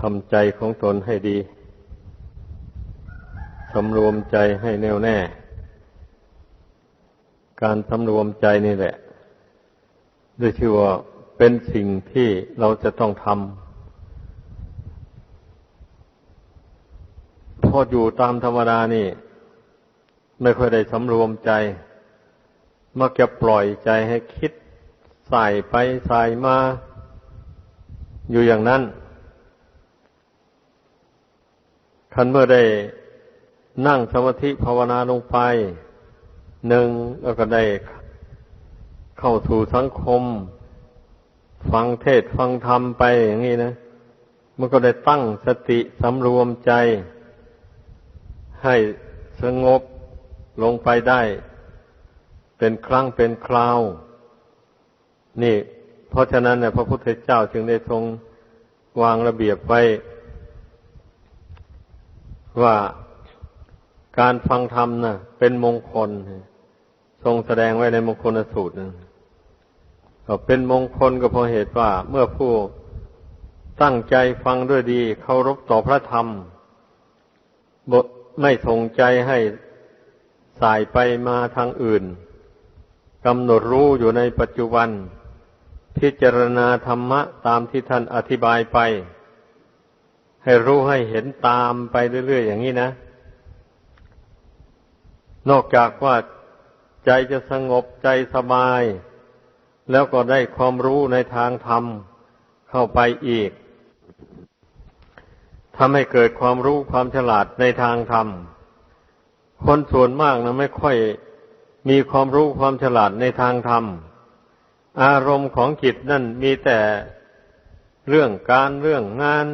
ทำใจของตนให้ดีสำรวมใจให้แน่วแน่ การสำรวมใจนี่แหละด้วยที่ว่าเป็นสิ่งที่เราจะต้องทำพออยู่ตามธรรมดานี่ ไม่ค่อยได้สำรวมใจ มักจะปล่อยใจให้คิดใส่ไปใส่มา อยู่อย่างนั้น คันเมื่อได้นั่งสมาธิภาวนาลงไป หนึ่งแล้วก็ได้เข้าสู่สังคม ฟังเทศฟังธรรมไปอย่างนี้นะ มันก็ได้ตั้งสติสำรวมใจ ให้สงบลงไปได้ เป็นครั้งเป็นคราว นี่ เพราะฉะนั้นเนี่ยพระพุทธเจ้าจึงได้ทรงวางระเบียบไว้ ว่าการฟังธรรมนะ่ะ เป็นมงคล ทรงแสดงไว้ในมงคลสูตรนะก็เป็นมงคลก็เพราะเหตุว่า เมื่อผู้ตั้งใจฟังด้วยดีเคารพต่อพระธรรมบทไม่ทงใจให้สายไปมาทางอื่นกำหนดรู้อยู่ในปัจจุบัน พิจารณาธรรมะตามที่ท่านอธิบายไป ให้รู้ให้เห็นตามไปเรื่อยๆอย่างนี้นะ นอกจากว่าใจจะสงบใจสบาย แล้วก็ได้ความรู้ในทางธรรมเข้าไปอีกทำให้เกิดความรู้ความฉลาดในทางธรรม คนส่วนมากนะไม่ค่อยมีความรู้ความฉลาดในทางธรรม อารมณ์ของจิตนั่นมีแต่เรื่องการเรื่องงาน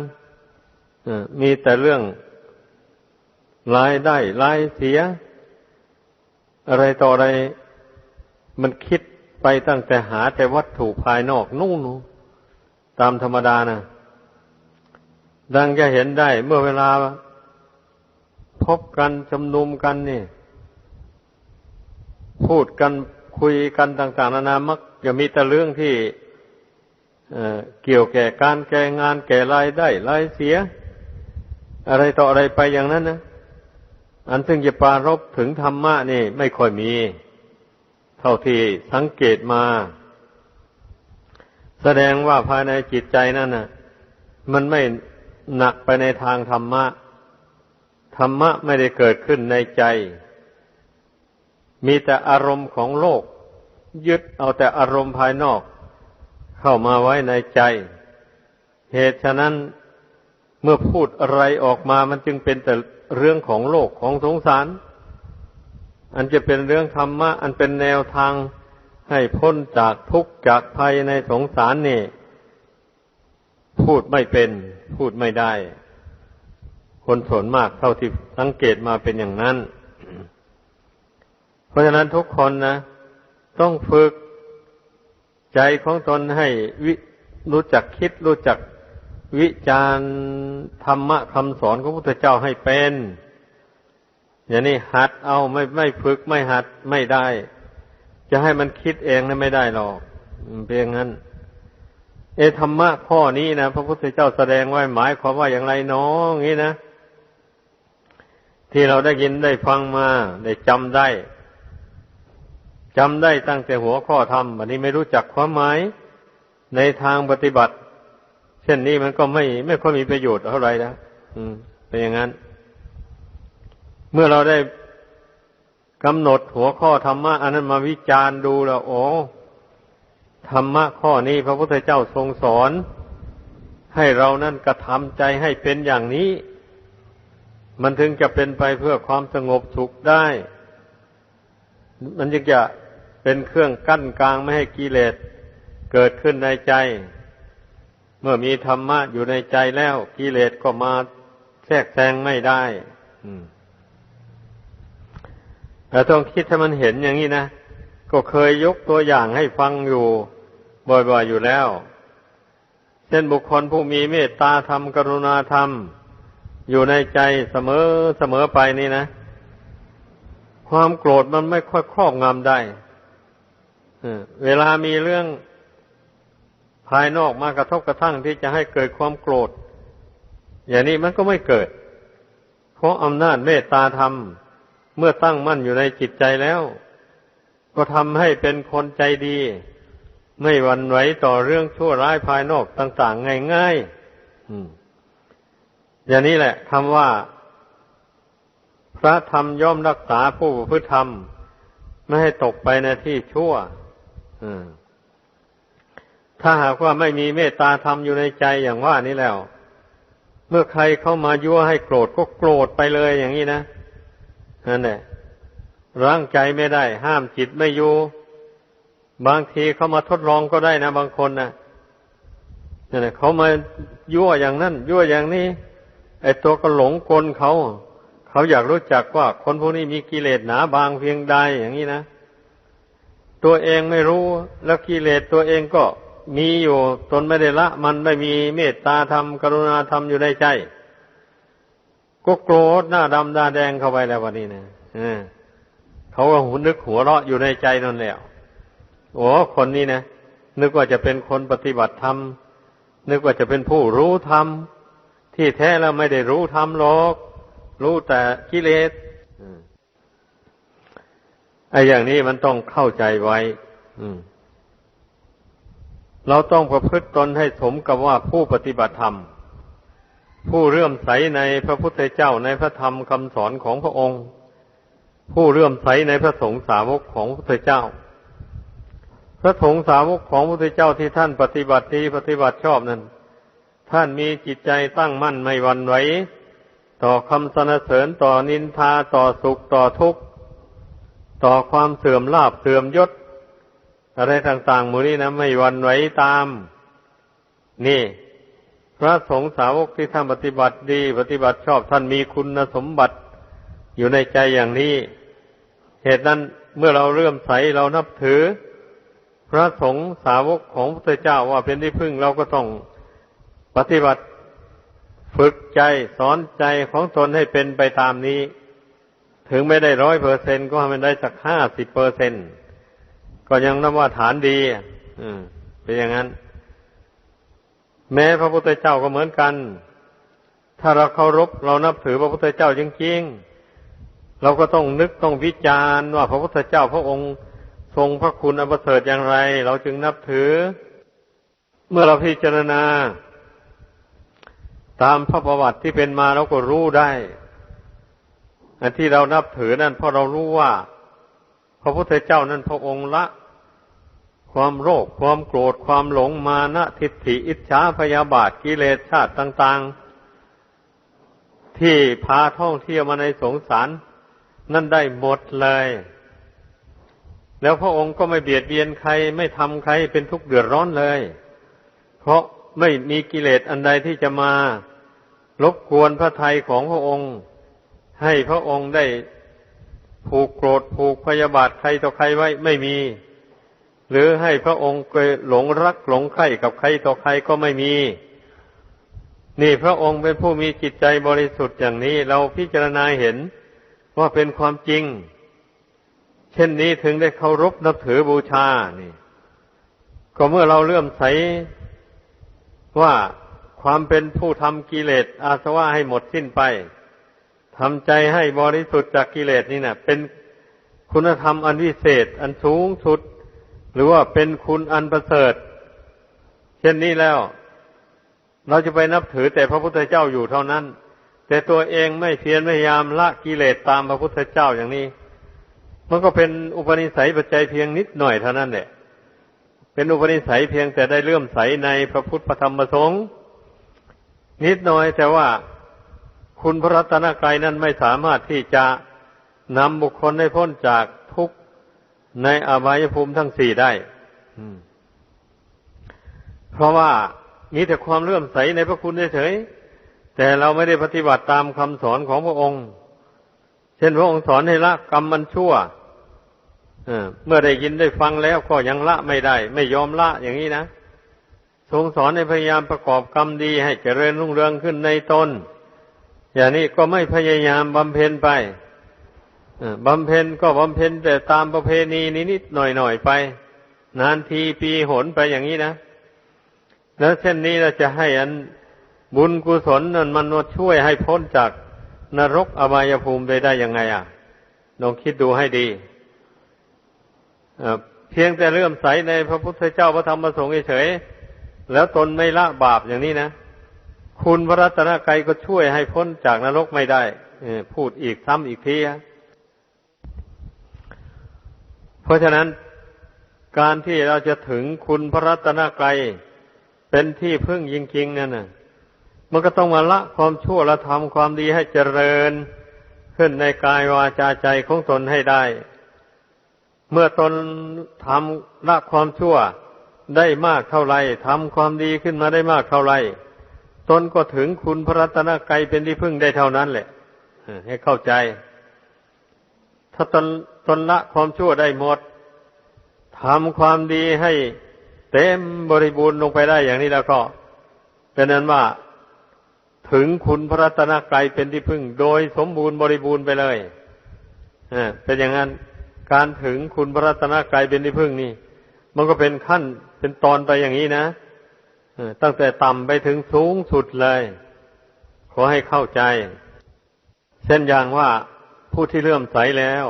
มีแต่เรื่องรายได้รายเสีย อะไรต่ออะไรมันคิดไปตั้งแต่หาแต่วัตถุภายนอกนู่นตามธรรมดานะดังจะเห็นได้เมื่อเวลาพบกันจำนุมกันนี่ พูดกันคุยกันต่าง ๆ นานามักจะมีแต่เรื่องที่เกี่ยวแก่การแก่งานแก่รายได้รายเสีย อะไรต่ออะไรไปอย่างนั้นนะอันซึ่งจะปารบถึงธรรมะนี่ ไม่ค่อยมี เท่าที่สังเกตมา แสดงว่าภายในจิตใจนั่นนะมันไม่หนักไปในทางธรรมะ ธรรมะไม่ได้เกิดขึ้นในใจ มีแต่อารมณ์ของโลก ยึดเอาแต่อารมณ์ภายนอก เข้ามาไว้ในใจ เหตุฉะนั้น เมื่อพูดอะไรออกมามันจึงเป็นแต่เรื่องของโลกของสงสาร อันจะเป็นเรื่องธรรมะ อันเป็นแนวทางให้พ้นจากทุกข์จากภัยในสงสารนี่ พูดไม่เป็น พูดไม่ได้ คนส่วนมากเท่าที่สังเกตมาเป็นอย่างนั้น เพราะฉะนั้นทุกคนนะ ต้องฝึกใจของตนให้วิรู้จักคิดรู้จัก วิจารธรรมะคำสอนของพระพุทธเจ้าให้เป็น อย่างนี้หัดเอาไม่ไม่ฝึกไม่หัดไม่ได้ จะให้มันคิดเองนะไม่ได้หรอกเพียงนั้น เอธรรมะข้อนี้นะพระพุทธเจ้าแสดงไว้หมายความว่าอย่างไรน้องงี้นะ ที่เราได้ยินได้ฟังมาได้จำได้จำได้ตั้งแต่หัวข้อธรรมอันนี้ไม่รู้จักความหมายในทางปฏิบัติ เช่นนี้มันก็ไม่ไม่ค่อยมีประโยชน์เท่าไหร่นะอืมเป็นอย่างนั้น เมื่อเราได้กำหนดหัวข้อธรรมะอันนั้นมาวิจารณ์ดูแล้วโอ้ธรรมะข้อนี้พระพุทธเจ้าทรงสอน ให้เรานั่นกระทำใจให้เป็นอย่างนี้ มันถึงจะเป็นไปเพื่อความสงบสุขได้ มันจึงจะเป็นเครื่องกั้นกลางไม่ให้กิเลสเกิดขึ้นในใจ เมื่อมีธรรมะอยู่ในใจแล้วกิเลสก็มาแทรกแซงไม่ได้แต่ต้องคิดให้มันเห็นอย่างนี้นะ ก็เคยยกตัวอย่างให้ฟังอยู่ บ่อยๆอยู่แล้ว เช่นบุคคลผู้มีเมตตาธรรมกรุณาธรรม อยู่ในใจเสมอเสมอไปนี่นะ ความโกรธมันไม่ค่อยครอบงำได้เวลามีเรื่อง ภายนอกมากระทบกระทั่งที่จะให้เกิดความโกรธ อย่างนี้มันก็ไม่เกิด เพราะอำนาจเมตตาธรรม เมื่อตั้งมั่นอยู่ในจิตใจแล้ว ก็ทำให้เป็นคนใจดี ไม่หวั่นไหวต่อเรื่องชั่วร้ายภายนอกต่างๆ ง่ายๆอย่างนี้แหละคำว่า พระธรรมย่อมรักษาผู้ประพฤติธรรม ไม่ให้ตกไปในที่ชั่ว ถ้าหากว่าไม่มีเมตตาธรรมอยู่ในใจอย่างว่านี้แล้ว เมื่อใครเข้ามายั่วให้โกรธก็โกรธไปเลยอย่างนี้นะนั่นแหละร่างใจไม่ได้ ห้ามจิตไม่อยู่ บางทีเขามาทดลองก็ได้นะ บางคนนะนั่นแหละเขามายั่วอย่างนั้นยั่วอย่างนี้ ไอ้ตัวก็หลงกลเขา เขาอยากรู้จักว่า คนพวกนี้มีกิเลสหนาบางเพียงใดอย่างนี้นะตัวเองไม่รู้ แล้วกิเลสตัวเองก็ มีอยู่ตนไม่ได้ละ มันไม่มีเมตตาธรรมกรุณาธรรมอยู่ในใจ ก็โกรธหน้าดำหน้าแดงเข้าไปแล้ววันนี้นะเขาก็หุนึกหัวเราะอยู่ในใจนั่นแหละโอ้คนนี้นะนึกว่าจะเป็นคนปฏิบัติธรรมนึกว่าจะเป็นผู้รู้ธรรมที่แท้แล้วไม่ได้รู้ธรรมหรอก รู้แต่กิเลสไอ้อย่างนี้มันต้องเข้าใจไว้ อืม เราต้องประพฤติตนให้สมกับว่าผู้ปฏิบัติธรรม ผู้เรื่อมใสในพระพุทธเจ้าในพระธรรมคำสอนของพระองค์ ผู้เรื่อมใสในพระสงฆ์สาวกของพระพุทธเจ้า พระสงฆ์สาวกของพระพุทธเจ้าที่ท่านปฏิบัติดีปฏิบัติชอบนั้น ท่านมีจิตใจตั้งมั่นไม่หวั่นไหวต่อคำสนเสริญต่อนินทาต่อสุขต่อทุกข์ ต่อความเสื่อมลาบเสื่อมยศ อะไรต่างๆมูนี้นะไม่วันไหวตาม นี่ พระสงฆ์สาวกที่ท่านปฏิบัติดี ปฏิบัติชอบท่านมีคุณสมบัติอยู่ในใจอย่างนี้ เหตุนั้นเมื่อเราเริ่มใสเรานับถือ พระสงฆ์สาวกของพระเจ้าว่าเป็นที่พึ่งเราก็ต้องปฏิบัติฝึกใจสอนใจของตนให้เป็นไปตามนี้ ถึงไม่ได้ร้อยเปอร์เซ็นก็ให้มันได้สักห้าสิบเปอร์เซ็นต์ ก็ยังนับว่าฐานดีอืเป็นอย่างนั้น แม้พระพุทธเจ้าก็เหมือนกัน ถ้าเราเคารพเรานับถือพระพุทธเจ้าจริงๆเราก็ต้องนึกต้องวิจารณ์ว่าพระพุทธเจ้าพระองค์ทรงพระคุณอันประเสริฐอย่างไร เราจึงนับถือ เมื่อเราพิจารณา ตามพระประวัติที่เป็นมาเราก็รู้ได้ อันที่เรานับถือนั่นเพราะเรารู้ว่า พระพุทธเจ้านั้นพระองค์ละ ความโรคความโกรธความหลงมานะทิฏฐิอิจฉาพยาบาทกิเลสชาติต่าง ๆ ที่พาท่องเที่ยวมาในสงสาร นั่นได้หมดเลย แล้วพระองค์ก็ไม่เบียดเบียนใครไม่ทำใครเป็นทุกข์เดือดร้อนเลย เพราะไม่มีกิเลสอันใดที่จะมารบกวนพระทัยของพระองค์ ให้พระองค์ได้ผูกโกรธผูกพยาบาทใครต่อใครไว้ไม่มี หรือให้พระองค์หลงรักหลงใครกับใครต่อใครก็ไม่มี นี่พระองค์เป็นผู้มีจิตใจบริสุทธิ์อย่างนี้ เราพิจารณาเห็นว่าเป็นความจริง เช่นนี้ถึงได้เคารพนับถือบูชานี่ ก็เมื่อเราเลื่อมใสว่าความเป็นผู้ทำกิเลสอาสวะให้หมดสิ้นไปทำใจให้บริสุทธิ์จากกิเลสนี่นะเป็นคุณธรรมอันวิเศษ อันสูงสุด หรือว่าเป็นคุณอันประเสริฐ เช่นนี้แล้ว เราจะไปนับถือแต่พระพุทธเจ้าอยู่เท่านั้น แต่ตัวเองไม่เพียรพยายามละกิเลสตามพระพุทธเจ้าอย่างนี้ มันก็เป็นอุปนิสัยปัจจัยเพียงนิดหน่อยเท่านั้นแหละเป็นอุปนิสัยเพียงแต่ได้เลื่อมใสในพระพุทธธรรมประสงค์นิดหน่อยแต่ว่าคุณพระรัตนกรัยนั้นไม่สามารถที่จะนำบุคคลให้พ้นจาก ในอบายภูมิทั้งสี่ได้เพราะว่ามีแต่ความเลื่อมใสในพระคุณเฉยแต่เราไม่ได้ปฏิบัติตามคำสอนของพระองค์ เช่นพระองค์สอนให้ละกรรมมันชั่วเมื่อได้ยินได้ฟังแล้วก็ยังละไม่ได้ ไม่ยอมละอย่างนี้นะทรงสอนให้พยายามประกอบกรรมดีให้เจริญรุ่งเรืองขึ้นในตนอย่างนี้ก็ไม่พยายามบำเพ็ญไป บำเพ็ญก็บำเพ็ญแต่ตามประเพณีนิดๆหน่อยๆไป นานทีปีหนไปอย่างนี้นะ แล้วเช่นนี้เราจะให้อันบุญกุศลนั่นมันมาช่วยให้พ้นจากนรกอบายภูมิไปได้ยังไง อะลองคิดดูให้ดีเพียงแต่เลื่อมใสในพระพุทธเจ้าพระธรรมพระสงฆ์เฉยๆแล้วตนไม่ละบาปอย่างนี้นะ คุณพระรัตนกรัยก็ช่วยให้พ้นจากนรกไม่ได้พูดอีกซ้ำอีกทีค่ะ เพราะฉะนั้นการที่เราจะถึงคุณพระรัตนกรัยเป็นที่พึ่งจริงๆนั่นน่ะ มันก็ต้องมาละความชั่วละทำความดีให้เจริญขึ้นในกายวาจาใจของตนให้ได้ เมื่อตนทำละความชั่วได้มากเท่าไรทำความดีขึ้นมาได้มากเท่าไรตนก็ถึงคุณพระรัตนกรัยเป็นที่พึ่งได้เท่านั้นแหละให้เข้าใจ ถ้าตนตนละความชั่วได้หมดทำความดีให้เต็มบริบูรณ์ลงไปได้อย่างนี้แล้วก็ เป็นนั้นว่าถึงคุณพระรัตนกรัยเป็นที่พึ่ง โดยสมบูรณ์บริบูรณ์ไปเลยเป็นอย่างนั้นการถึงคุณพระรัตนกรัยเป็นที่พึ่งนี่ มันก็เป็นขั้นเป็นตอนไปอย่างนี้นะตั้งแต่ต่ำไปถึงสูงสุดเลย ขอให้เข้าใจ เช่นอย่างว่า ผู้ที่เลื่อมใสแล้ว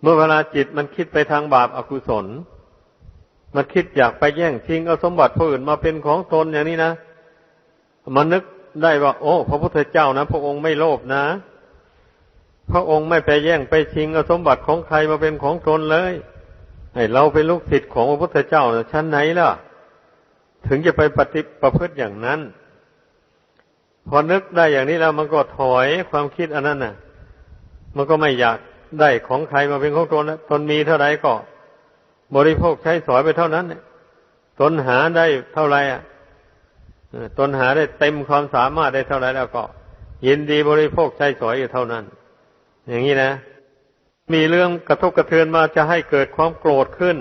เมื่อเวลาจิตมันคิดไปทางบาปอากุศล มันคิดอยากไปแย่งชิงเอาสมบัติผู้อื่นมาเป็นของตนอย่างนี้นะมันนึกได้ว่า โอ้ พระพุทธเจ้านะพระองค์ไม่โลภนะ พระองค์ไม่ไปแย่งไปชิงเอาสมบัติของใครมาเป็นของตนเลยไอเราเป็นลูกศิษย์ของพระพุทธเจ้านะชั้นไหนล่ะ ถึงจะไปปฏิประพฤติอย่างนั้น พอนึกได้อย่างนี้แล้วมันก็ถอยความคิดอันนั้นน่ะ มันก็ไม่อยากได้ของใครมาเป็นของตนนะตนมีเท่าไรก็ บริโภคใช้สอยไปเท่านั้นเนี่ยตนหาได้เท่าไรอะตนหาได้เต็มความสามารถได้เท่าไรแล้วก็ ยินดีบริโภคใช้สอยอยู่เท่านั้น อย่างนี้นะ มีเรื่องกระทบกระเทือนมาจะให้เกิดความโกรธขึ้น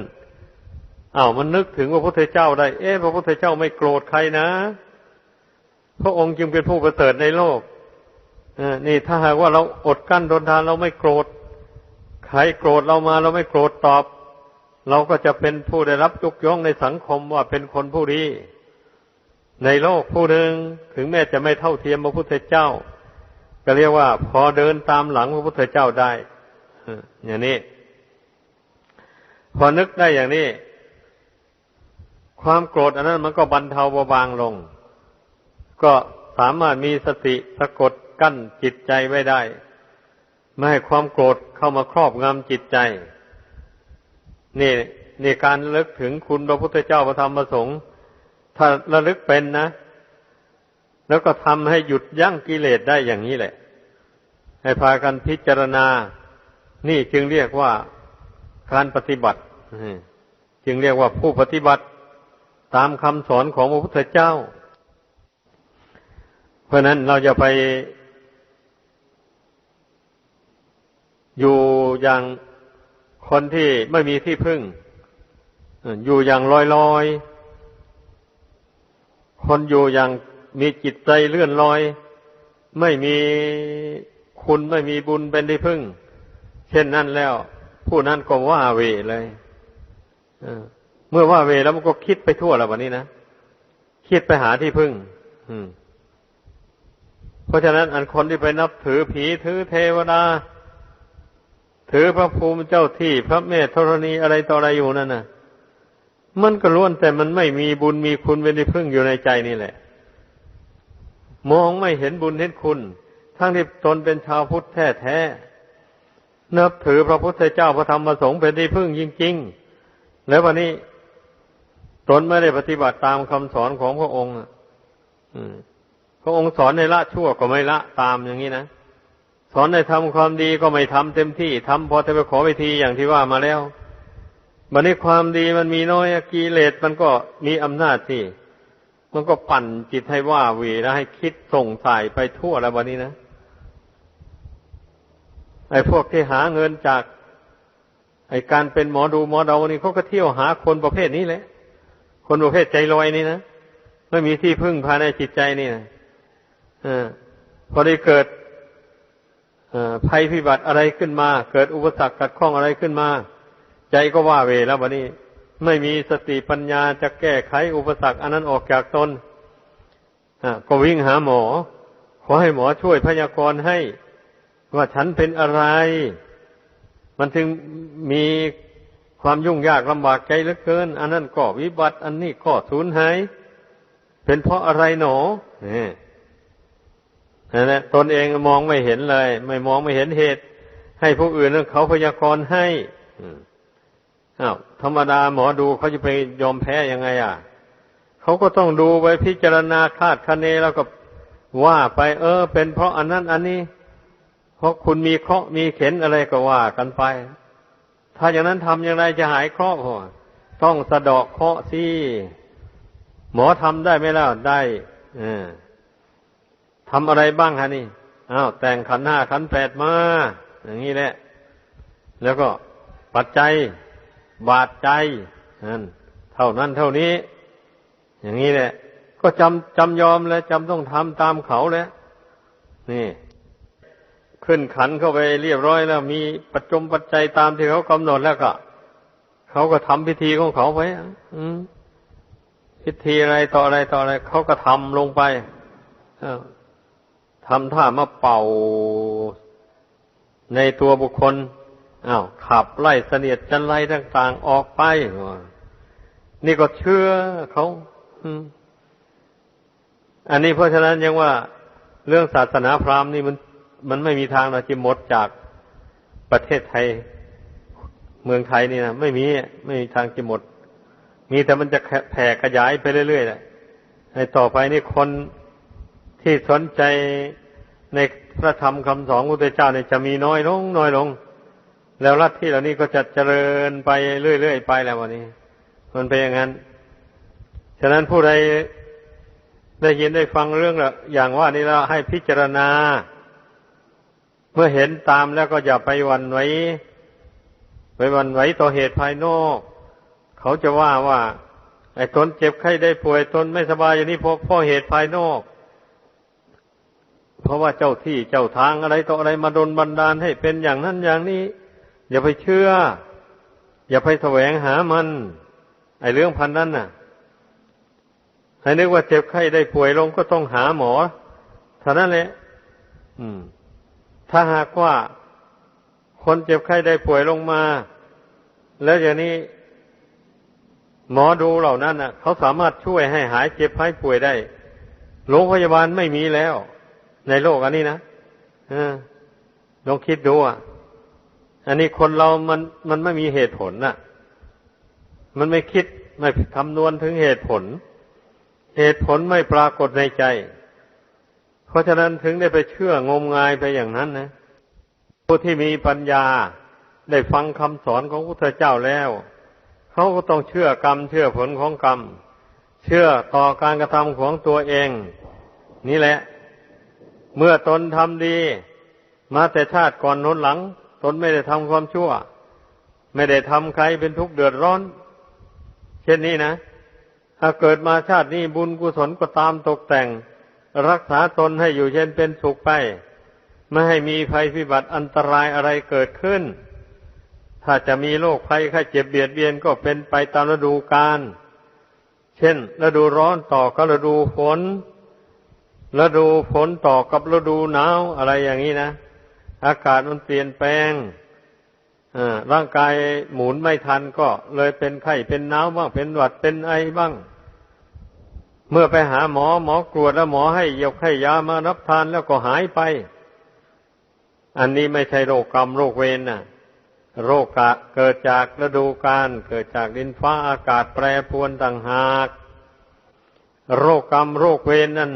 อา้าวมันนึกถึงพระพุทธเจ้าได้ เอ๊ะพระพุทธเจ้าไม่โกรธใครนะ พระองค์จึงเป็นผู้ประเสริฐในโลกนี่ถ้าหากว่าเราอดกั้นทนทานเราไม่โกรธใครโกรธเรามาเราไม่โกรธตอบ เราก็จะเป็นผู้ได้รับยกย่องในสังคมว่าเป็นคนผู้ดี ในโลกผู้หนึ่งถึงแม้จะไม่เท่าเทียมพระพุทธเจ้า ก็เรียกว่า พอเดินตามหลังพระพุทธเจ้าได้อย่างนี้ พอนึกได้อย่างนี้ ความโกรธอันนั้นมันก็บรรเทาเบาบางลง ก็สามารถมีสติสะกดกั้นจิตใจไว้ได้ ไม่ให้ความโกรธเข้ามาครอบงำจิตใจ นี่นี่การลึกถึงคุณพระพุทธเจ้าพระธรรมพระสงฆ์ถ้าระลึกเป็นนะ แล้วก็ทำให้หยุดยั้งกิเลสได้อย่างนี้แหละ ให้พากันพิจารณา นี่จึงเรียกว่าการปฏิบัติจึงเรียกว่าผู้ปฏิบัติตามคำสอนของพระพุทธเจ้า เพราะนั้นเราจะไป อยู่อย่างคนที่ไม่มีที่พึ่ง อยู่อย่างลอยลอย คนอยู่อย่างมีจิตใจเลื่อนลอย ไม่มีคุณไม่มีบุญเป็นที่พึ่ง เช่นนั้นแล้ว ผู้นั้นก็ว่าเวเลยเมื่อว่าเวแล้วมันก็คิดไปทั่วแล้ววันนี้นะ คิดไปหาที่พึ่ง เพราะฉะนั้นอันคนที่ไปนับถือผีถือเทวดา ถือพระภูมิเจ้าที่พระเมธธรณีอะไรต่ออะไรอยู่นั่นน่ะ มันก็ล้วนแต่มันไม่มีบุญมีคุณเป็นที่พึ่งอยู่ในใจนี่แหละ มองไม่เห็นบุญเห็นคุณ ทั้งที่ตนเป็นชาวพุทธแท้แท้นับถือพระพุทธเจ้าพระธรรมพระสงฆ์เป็นที่พึ่งจริงๆ แล้ววันนี้ตนไม่ได้ปฏิบัติตามคำสอนของพระองค์พ ระองค์สอนในละชั่วก็ไม่ละตามอย่างนี้นะสอนในทำความดีก็ไม่ทำเต็มที่ทำพอจะไปขอวิธีอย่างที่ว่ามาแล้วบันนี้ความดีมันมีน้อยกิเลสมันก็มีอำนาจที่ มันก็ปั่นจิตให้ว่าเวแล้วให้คิดส่งสายไปทั่วแล้ววันนี้นะไอ้พวกที่หาเงินจากไอ้การเป็นหมอดูหมอเดานี่เขาก็เที่ยวหาคนประเภทนี้แหละ คนประเภทใจลอยนี่นะไม่มีที่พึ่งภายในจิตใจนี่นะ พอได้เกิดภัยพิบัติอะไรขึ้นมา เกิดอุปสรรคกัดข้องอะไรขึ้นมา ใจก็ว่าเวแล้ววันนี้ ไม่มีสติปัญญาจะแก้ไขอุปสรรคอันนั้นออกจากตนก็วิ่งหาหมอ ขอให้หมอช่วยพยากรณ์ให้ ว่าฉันเป็นอะไร มันถึงมีความยุ่งยากลำบากใจเหลือเกิน อันนั้นก็วิบัติ อันนี้ก็สูญหาย เป็นเพราะอะไรหนอนี่ นั่นแหละตนเองมองไม่เห็นเลย ไม่มองไม่เห็นเหตุ ให้ผู้อื่นเขาพยากรณ์ให้อ้าวธรรมดาหมอดูเขาจะไปยอมแพ้ยังไง อะเขาก็ต้องดูไปพิจารณาคาดคะเนแล้วก็ว่าไป เออ เป็นเพราะอันนั้น อันนี้ เพราะคุณมีเคราะห์มีเข็นอะไรก็ว่ากันไป ถ้าอย่างนั้นทำอย่างไรจะหายเคราะห์ต้องสะดอกเคราะห์สิหมอทำได้ไหมล่ะได้ อ ทำอะไรบ้างฮะนี่อ้าวแต่งขันห้าขันแปดมา อย่างนี้แหละ แล้วก็ปัจจัย บาดใจนั่นเท่านั้นเท่านี้ อย่างนี้แหละ ก็จำจำยอมแล้วจำต้องทำตามเขาแล้วนี่ ขึ้นขันเข้าไปเรียบร้อยแล้ว มีปัจจมปัจจัยตามที่เขากำหนดแล้วก็เขาก็ทำพิธีของเขาไปพิธีอะไรต่ออะไรต่ออะไรเขาก็ทำลงไป ทำท่ามาเป่าในตัวบุคคลอ้าวขับไล่เสนียดจันไรต่างๆออกไป นี่ก็เชื่อเขาอันนี้เพราะฉะนั้นยังว่าเรื่องศาสนาพราหมณ์นี่มัน มันไม่มีทางเราจะหมดจากประเทศไทย เมืองไทยนี่นะไม่มีไม่มีทางจะหมด มีแต่มันจะแผ่ขยายไปเรื่อยๆแหละในต่อไปนี่คน ที่สนใจในพระธรรมคำสอนพระเจ้าเนี่ยจะมีน้อยลง น้อยลง แล้วรัฐที่เหล่านี้ก็จะเจริญไปเรื่อยๆไปแล้ววันนี้ มันเป็นอย่างนั้น ฉะนั้นผู้ใดได้ยินได้ฟังเรื่องอย่างว่านี้แล้วให้พิจารณา เมื่อเห็นตามแล้วก็อย่าไปวันไว้ไปวันไว้ต่อเหตุภายนอก เขาจะว่าว่า ไอ้ตนเจ็บไข้ได้ป่วยตนไม่สบายอย่างนี้เพราะเพราะเหตุภายนอก เพราะว่าเจ้าที่เจ้าทางอะไรต่ออะไรมาดนบันดาลให้เป็นอย่างนั้นอย่างนี้ อย่าไปเชื่อ อย่าไปแสวงหามัน ไอ้เรื่องพันนั้นน่ะให้นึกว่าเจ็บไข้ได้ป่วยลงก็ต้องหาหมอเท่านั้นแหละอืม ถ้าหากว่าคนเจ็บไข้ได้ป่วยลงมา แล้วอย่างนี้ หมอดูเหล่านั้นน่ะ เขาสามารถช่วยให้หายเจ็บหายป่วยได้โรงพยาบาลไม่มีแล้ว ในโลกอันนี้นะลองคิดดูอะ อันนี้คนเรามันมันไม่มีเหตุผลน่ะ มันไม่คิดไม่คำนวณถึงเหตุผล เหตุผลไม่ปรากฏในใจ เพราะฉะนั้นถึงได้ไปเชื่องมงายไปอย่างนั้นนะ ผู้ที่มีปัญญาได้ฟังคำสอนของพระพุทธเจ้าแล้วเขาก็ต้องเชื่อกรรม เชื่อผลของกรรม เชื่อต่อการกระทำของตัวเอง นี่แหละ เมื่อตนทำดี มาแต่ชาติก่อนน้นหลัง ตนไม่ได้ทำความชั่ว ไม่ได้ทำใครเป็นทุกข์เดือดร้อน เช่นนี้นะ ถ้าเกิดมาชาตินี้บุญกุศลก็ตามตกแต่ง รักษาตนให้อยู่เย็นเป็นสุขไป ไม่ให้มีภัยพิบัติอันตรายอะไรเกิดขึ้น ถ้าจะมีโรคภัยไข้เจ็บเบียดเบียนก็เป็นไปตามฤดูกาลเช่น ฤดูร้อนต่อกับฤดูฝน ฤดูฝนต่อกับฤดูหนาวอะไรอย่างนี้นะ อากาศมันเปลี่ยนแปลงร่างกายหมุนไม่ทันก็เลยเป็นไข้เป็นหนาวบ้างเป็นหวัดเป็นไอบ้าง เมื่อไปหาหมอหมอกรวดแล้วหมอให้ยกให้ยามารับทานแล้วก็หายไป อันนี้ไม่ใช่โรคกรรมโรคเวรน่ะ โรคกะเกิดจากฤดูกาลเกิดจากดินฟ้าอากาศแปรปรวนต่างหาก โรคกรรมโรคเวรนั่น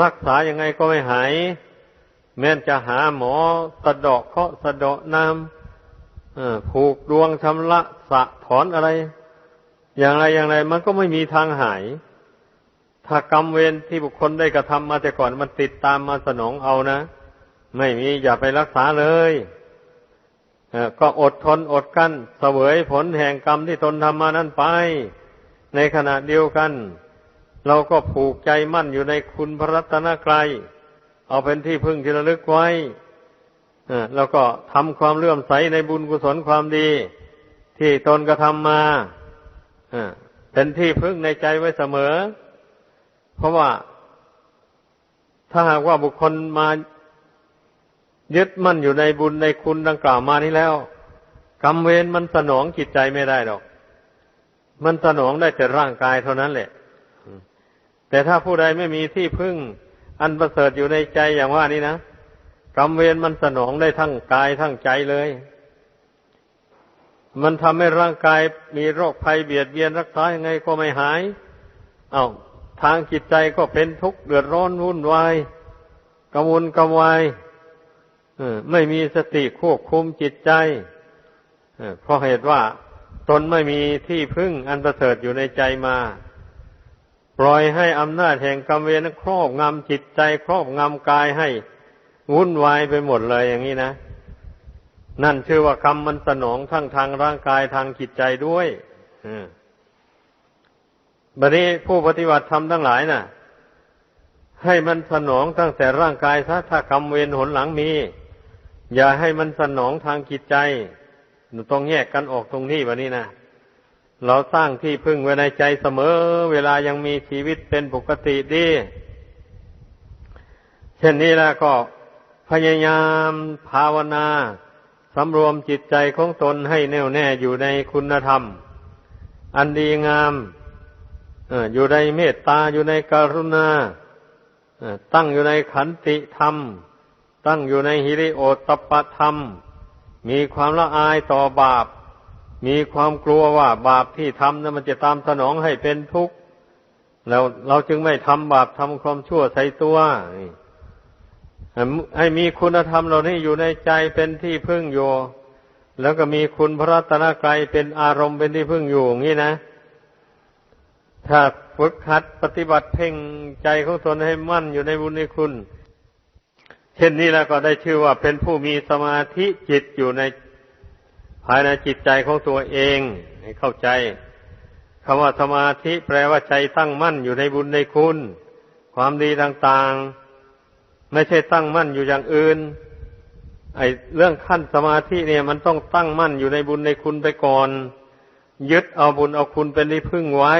รักษายังไงก็ไม่หาย แม้นจะหาหมอสะดอกเคาะสะดอกน้ำผูกดวงชำระสะถอนอะไร อย่างไรอย่างไร มันก็ไม่มีทางหาย ถ้ากรรมเวรที่บุคคลได้กระทำมาแต่ก่อนมันติดตามมาสนองเอานะ ไม่มีอย่าไปรักษาเลยก็อดทนอดกั้นเสวยผลแห่งกรรมที่ตนทำมานั้นไป ในขณะเดียวกัน เราก็ผูกใจมั่นอยู่ในคุณพระรัตนกรัยเอาเป็นที่พึ่งที่ระลึกไว้แล้วก็ทำความเลื่อมใสในบุญกุศลความดี ที่ตนกระทำมาเป็นที่พึ่งในใจไว้เสมอ เพราะว่าถ้าหากว่าบุคคลมายึดมั่นอยู่ในบุญในคุณดังกล่าวมานี้แล้วกรรมเวรมันสนองจิตใจไม่ได้หรอก มันสนองได้แต่ร่างกายเท่านั้นแหละ แต่ถ้าผู้ใดไม่มีที่พึ่ง อันประเสริฐอยู่ในใจอย่างว่านี้นะกรรมเวรมันสนองได้ทั้งกายทั้งใจเลย มันทำให้ร่างกายมีโรคภัยเบียดเบียนรักษายังไงก็ไม่หาย เอา้า ทางจิตใจก็เป็นทุกข์เดือดร้อนวุ่นวายกระวนกระวายไม่มีสติควบคุมจิตใจเพราะเหตุว่าตนไม่มีที่พึ่งอันประเสริฐอยู่ในใจมา ปล่อยให้อำนาจแห่งกรรมเวรครอบงำจิตใจครอบงำกายให้วุ่นวายไปหมดเลยอย่างนี้นะ นั่นชื่อว่ากรรมมันสนองทั้งทางร่างกายทางจิตใจด้วยบัดนี้ผู้ปฏิบัติธรรมทั้งหลายนะ่ะ ให้มันสนองตั้งแต่ร่างกายซะถ้ากรรมเวรหนหลังมี อย่าให้มันสนองทางจิตใจต้องแยกกันออกตรงนี้วันนี้นะ เราสร้างที่พึ่งไว้ในใจเสมอ เวลายังมีชีวิตเป็นปกติดี เช่นนี้แล้วก็พยายามภาวนาสำรวมจิตใจของตนให้แน่วแน่อยู่ในคุณธรรม อันดีงามอยู่ในเมตตาอยู่ในกรุณาตั้งอยู่ในขันติธรรม ตั้งอยู่ในฮิริโอตปะธรรม มีความละอายต่อบาป มีความกลัวว่าบาปที่ทำนั้นมันจะตามสนองให้เป็นทุกข์แล้วเราจึงไม่ทำบาปทำความชั่วใส่ตัวให้มีคุณธรรมเหล่านี้อยู่ในใจเป็นที่พึ่งอยู่ แล้วก็มีคุณพระรัตนกรัยเป็นอารมณ์เป็นที่พึ่งอยู่อย่างนี้นะ ถ้าฝึกหัดปฏิบัติเพ่งใจของตนให้มั่นอยู่ในบุญในคุณ เช่นนี้แล้วก็ได้ชื่อว่าเป็นผู้มีสมาธิจิตอยู่ในายในจิตใจของตัวเองให้เข้าใจคำว่าสมาธิแปลว่าใจตั้งมั่นอยู่ในบุญในคุณ ความดีต่างๆ ไม่ใช่ตั้งมั่นอยู่อย่างอื่น ไอเรื่องขั้นสมาธิเนี่ยมันต้องตั้งมั่นอยู่ในบุญในคุณไปก่อน ยึดเอาบุญเอาคุณเป็นที่พึ่งไว้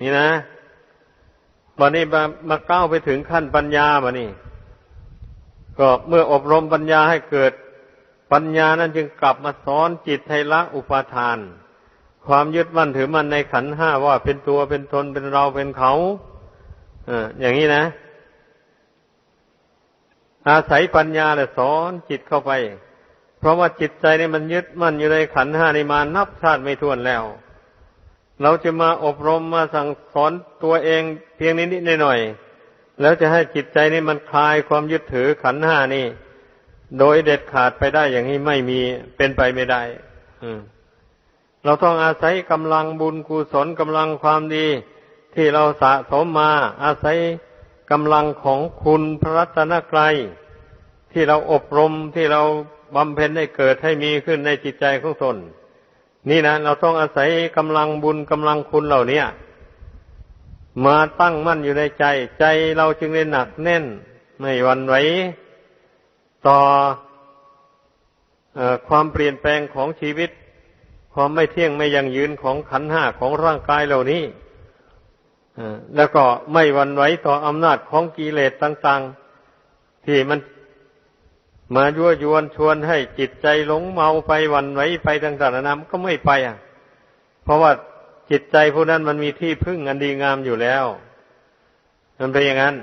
นี่นะวันนี้มามาก้าวไปถึงขั้นปัญญามานี่ก็เมื่ออบรมปัญญาให้เกิด ปัญญานั้นจึงกลับมาสอนจิตให้ละอุปาทาน ความยึดมั่นถือมันในขันห้าว่าเป็นตัวเป็นตนเป็นเราเป็นเขาออย่างนี้นะ อาศัยปัญญาแหละสอนจิตเข้าไป เพราะว่าจิตใจนี่มันยึดมั่นอยู่ในขันห้านี่มานับชาติไม่ถ้วนแล้ว เราจะมาอบรมมาสั่งสอนตัวเองเพียงนิดๆหน่อยๆแล้วจะให้จิตใจนี่มันคลายความยึดถือขันห้านี่ โดยเด็ดขาดไปได้อย่างนี้ไม่มีเป็นไปไม่ได้เราต้องอาศัยกำลังบุญกุศลกำลังความดี ที่เราสะสมมา อาศัยกำลังของคุณพระรัตนกรัยที่เราอบรมที่เราบำเพ็ญให้เกิดให้มีขึ้นในจิตใจของตนนี่นะเราต้องอาศัยกำลังบุญกำลังคุณเหล่านี้มาตั้งมั่นอยู่ในใจ ใจเราจึงได้หนักแน่น ไม่หวั่นไหว ต่ออความเปลี่ยนแปลงของชีวิต ความไม่เที่ยงไม่ยังยืนของขันห้าของร่างกายเหล่านี้แล้วก็ไม่หวั่นไหวต่ออำนาจของกิเลสต่าง ๆ ที่มันมายั่วยวนชวนให้จิตใจหลงเมาไปวันไหวไปต่างๆนานาก็ไม่ไปอะ เพราะว่าจิตใจผู้นั้นมันมีที่พึ่งอันดีงามอยู่แล้ว มันเป็นอย่างนั้น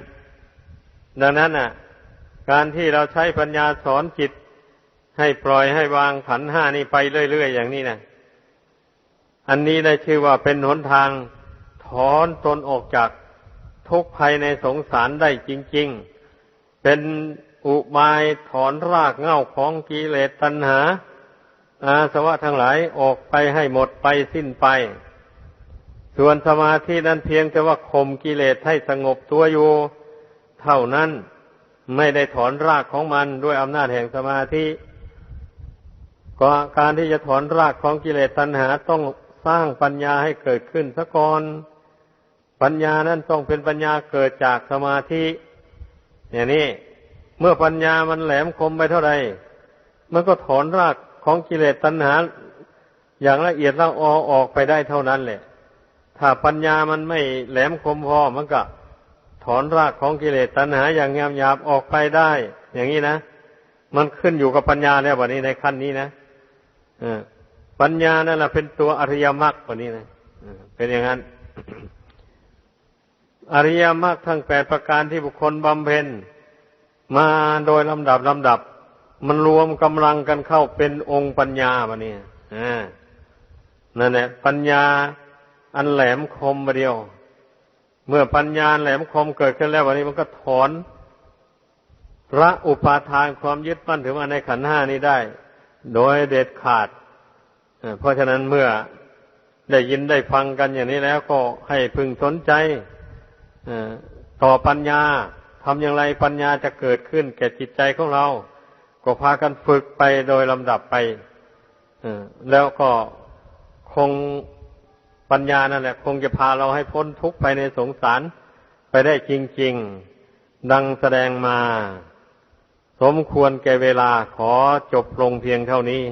ดังนั้นอะ การที่เราใช้ปัญญาสอนจิต ให้ปล่อยให้วางขันห้านี้ไปเรื่อยๆอย่างนี้นะอันนี้ได้ชื่อว่าเป็นหนทางถอนตนออกจากทุกภัยในสงสารได้จริง ๆ เป็นอุบายถอนรากเง่าของกิเลสตัณหา อาสวะทั้งหลายออกไปให้หมดไปสิ้นไป ส่วนสมาธินั้นเพียงแต่ว่าข่มกิเลสให้สงบตัวอยู่ เท่านั้น ไม่ได้ถอนรากของมันด้วยอำนาจแห่งสมาธิก็การที่จะถอนรากของกิเลสตัณหาต้องสร้างปัญญาให้เกิดขึ้นซะก่อน ปัญญานั้นต้องเป็นปัญญาเกิดจากสมาธิอย่างนี้เมื่อปัญญามันแหลมคมไปเท่าไหร่มันก็ถอนรากของกิเลสตัณหา อย่างละเอียดละออออกไปได้เท่านั้นแหละ ถ้าปัญญามันไม่แหลมคมพอมันก็ ถอนรากของกิเลสตัณหาอย่างงามหยาบออกไปได้ อย่างนี้นะมันขึ้นอยู่กับปัญญาแล้ววันนี้ในขั้นนี้นะปัญญานั่นแหละเป็นตัวอริยมรรควันนี้นะเป็นอย่างนั้น อริยมรรคทั้งแปดประการที่บุคคลบำเพ็ญมาโดยลำดับลำดับ มันรวมกำลังกันเข้าเป็นองค์ปัญญาวันนี้นั่นแหละปัญญาอันแหลมคมมาเดียว เมื่อปัญญาแหลมคมเกิดขึ้นแล้ววันนี้มันก็ถอนพระอุปาทานความยึดมั่นถือว่าในขันห้านี้ได้ โดยเด็ดขาด เพราะฉะนั้นเมื่อได้ยินได้ฟังกันอย่างนี้แล้วก็ให้พึงสนใจต่อปัญญาทำอย่างไรปัญญาจะเกิดขึ้น แก่จิตใจของเรา ก็พากันฝึกไปโดยลำดับไปแล้วก็คง ปัญญานั่นแหละ คงจะพาเราให้พ้นทุกข์ไปในสงสารไปได้จริง ๆ ดังแสดงมา สมควรแก่เวลาขอจบลงเพียงเท่านี้